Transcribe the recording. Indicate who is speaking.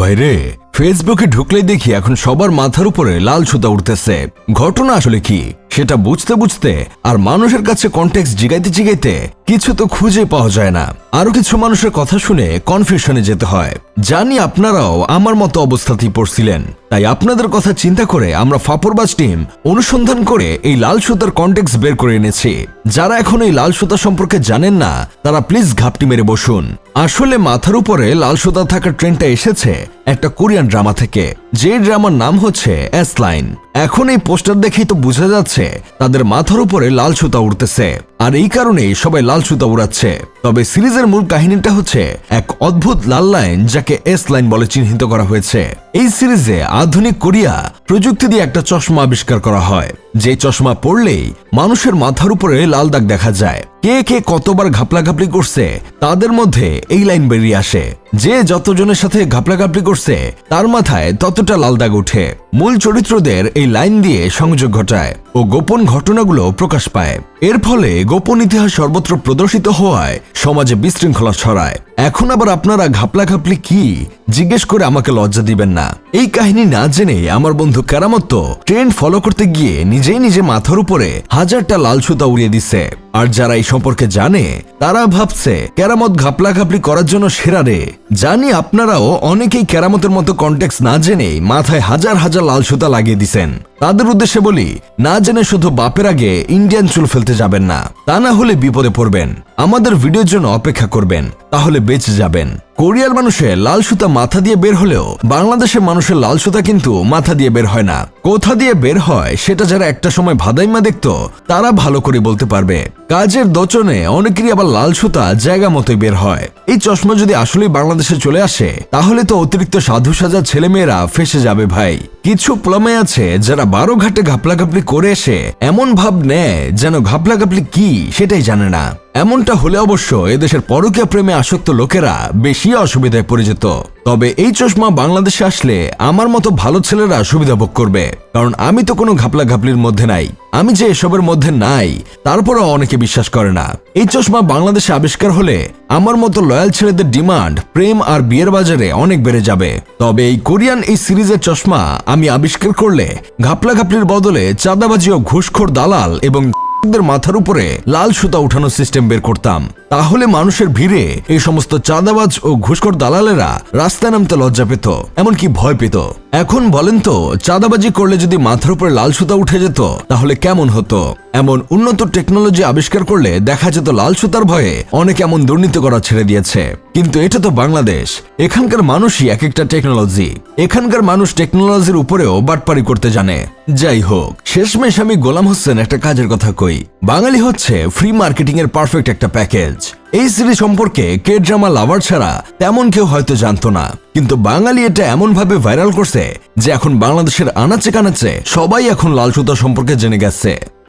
Speaker 1: ভাইরে ফেসবুকে ঢুকলে দেখি এখন সবার মাথার উপরে লাল সুতা উঠতেছে। ঘটনা আসলে কি? সেটা বুঝতে বুঝতে আর মানুষের কাছে কন্টেক্স জিগাইতে জিগাইতে কিছু তো খুঁজে পাওয়া যায় না। আরও কিছু মানুষের কথা শুনে কনফিউশনে যেতে হয়। জানি আপনারাও আমার মতো অবস্থাতেই পড়ছিলেন। তাই আপনাদের কথা চিন্তা করে আমরা ফাপরবাজ টিম অনুসন্ধান করে এই লাল সুতার কন্টেক্স বের করে এনেছি। যারা এখন এই লাল সুতা সম্পর্কে জানেন না, তারা প্লিজ ঘাপটি মেরে বসুন। আসলে মাথার উপরে লাল সুতা থাকার ট্রেনটা এসেছে একটা কোরিয়ান ড্রামা থেকে। যে ড্রামার নাম হচ্ছে এস লাইন এখন এই পোস্টার দেখেই তো বোঝা যাচ্ছে, তাদের মাথার উপরে লাল সুতা উঠতেছে আর এই কারণেই সবাই লাল সুতা উড়াচ্ছে। তবে সিরিজের মূল কাহিনীটা হচ্ছে এক অদ্ভুত লাল লাইন যাকে এস লাইন বলে চিহ্নিত করা হয়েছে। এই সিরিজে আধুনিক কোরিয়া প্রযুক্তি দিয়ে একটা চশমা আবিষ্কার করা হয়। যে চশমা পড়লেই মানুষের মাথার উপরে লাল দাগ দেখা যায়। কে কে কতবার ঘাপলাঘাপলি করছে, তাদের মধ্যে এই লাইন বেরিয়ে আসে। যে যতজনের সাথে ঘাপলাঘাপলি করছে, তার মাথায় ততটা লাল দাগ ওঠে। মূল চরিত্রদের এই লাইন দিয়ে সংযোগ ঘটায় ও গোপন ঘটনাগুলো প্রকাশ পায়। এর ফলে গোপন ইতিহাস সর্বত্র প্রদর্শিত হওয়ায় সমাজে বিশৃঙ্খলা ছড়ায়। এখন আবার আপনারা ঘাপলাঘাপলি কি? জিজ্ঞেস করে আমাকে লজ্জা দিবেন না। এই কাহিনী না জেনে আমার বন্ধু কেরামত্ত ট্রেন্ড ফলো করতে গিয়ে নিজেই নিজে মাথার উপরে হাজারটা লাল সুতা উড়িয়ে দিচ্ছে আর যারা এই সম্পর্কে জানে, তারা ভাবছে কেরামত ঘাপলা ঘাপলি করার জন্য সেরা রে। জানি আপনারাও অনেকেই কেরামতের মতো কন্টেক্স না জেনে মাথায় হাজার হাজার লাল সুতা লাগিয়ে দিছেন। তাদের উদ্দেশ্যে বলি, না জেনে শুধু বাপের আগে ইন্ডিয়ান চুল ফেলতে যাবেন না, তা না হলে বিপদে পড়বেন। আমাদের ভিডিওর জন্য অপেক্ষা করবেন, তাহলে বেঁচে যাবেন। কোরিয়ার মানুষে লাল সুতা মাথা দিয়ে বের হলেও বাংলাদেশের মানুষের লাল সুতা কিন্তু মাথা দিয়ে বের হয় না। কোথা দিয়ে বের হয়, সেটা যারা একটা সময় ভাদাইমা দেখত, তারা ভালো করে বলতে পারবে। কাজের দচনে অনেকেরই আবার লাল সুতা জায়গা মতোই বের হয়। এই চশমা যদি আসলেই বাংলাদেশে চলে আসে, তাহলে তো অতিরিক্ত সাধু সাজা ছেলেমেয়েরা ফেসে যাবে ভাই। কিছু প্লমে আছে যারা বারো ঘাটে ঘাপলাঘাপলি করে এসে এমন ভাব নেয় যেন ঘাপলাঘাপলি কি সেটাই জানে না। এমনটা হলে অবশ্য এদেশের পরকীয়া প্রেমে আসক্ত লোকেরা বেশি অসুবিধায় পড়ে যেত তবে এই চশমা বাংলাদেশে আসলে আমার মতো ভালো ছেলেরা সুবিধা ভোগ করবে। কারণ আমি তো কোনো ঘাপলা ঘাপলির মধ্যে নাই। আমি যে এসবের মধ্যে নাই, তারপরও অনেকে বিশ্বাস করে না। এই চশমা বাংলাদেশে আবিষ্কার হলে আমার মতো লয়াল ছেলেদের ডিমান্ড, প্রেম আর বিয়ের বাজারে অনেক বেড়ে যাবে। তবে এই কোরিয়ান এই সিরিজের চশমা আমি আবিষ্কার করলে ঘাপলা ঘাপলির বদলে চাঁদাবাজি ও ঘুষখোর দালাল এবং মাথার উপরে লাল সুতা উঠানোর সিস্টেম বের করতাম। তাহলে মানুষের ভিড়ে এই সমস্ত চাঁদাবাজ ও ঘুষখোর দালালেরা রাস্তায় নামতে লজ্জা পেত, এমনকি ভয় পেত। এখন বলেন তো, চাঁদাবাজি করলে যদি মাথার উপরে লাল সুতা উঠে যেত, তাহলে কেমন হতো? এমন উন্নত টেকনোলজি আবিষ্কার করলে দেখা যেত লাল সুতার ভয়ে অনেক এমন দুর্নীতি করা ছেড়ে দিয়েছে। কিন্তু এটা তো বাংলাদেশ। এখানকার মানুষই এক একটা টেকনোলজি। এখানকার মানুষ টেকনোলজির উপরেও বাটপারি করতে জানে। যাই হোক, শেষমেশ আমি গোলাম হোসেন একটা কাজের কথা কই। বাঙালি হচ্ছে ফ্রি মার্কেটিং এর পারফেক্ট একটা প্যাকেজ এই সিরিজ সম্পর্কে কে ড্রামা লাভার ছাড়া তেমন কেউ হয়তো জানতো না। কিন্তু বাঙালি এটা এমনভাবে ভাইরাল করছে যে এখন বাংলাদেশের আনাচে কানাচে সবাই এখন লাল সুতা সম্পর্কে জেনে গেছে।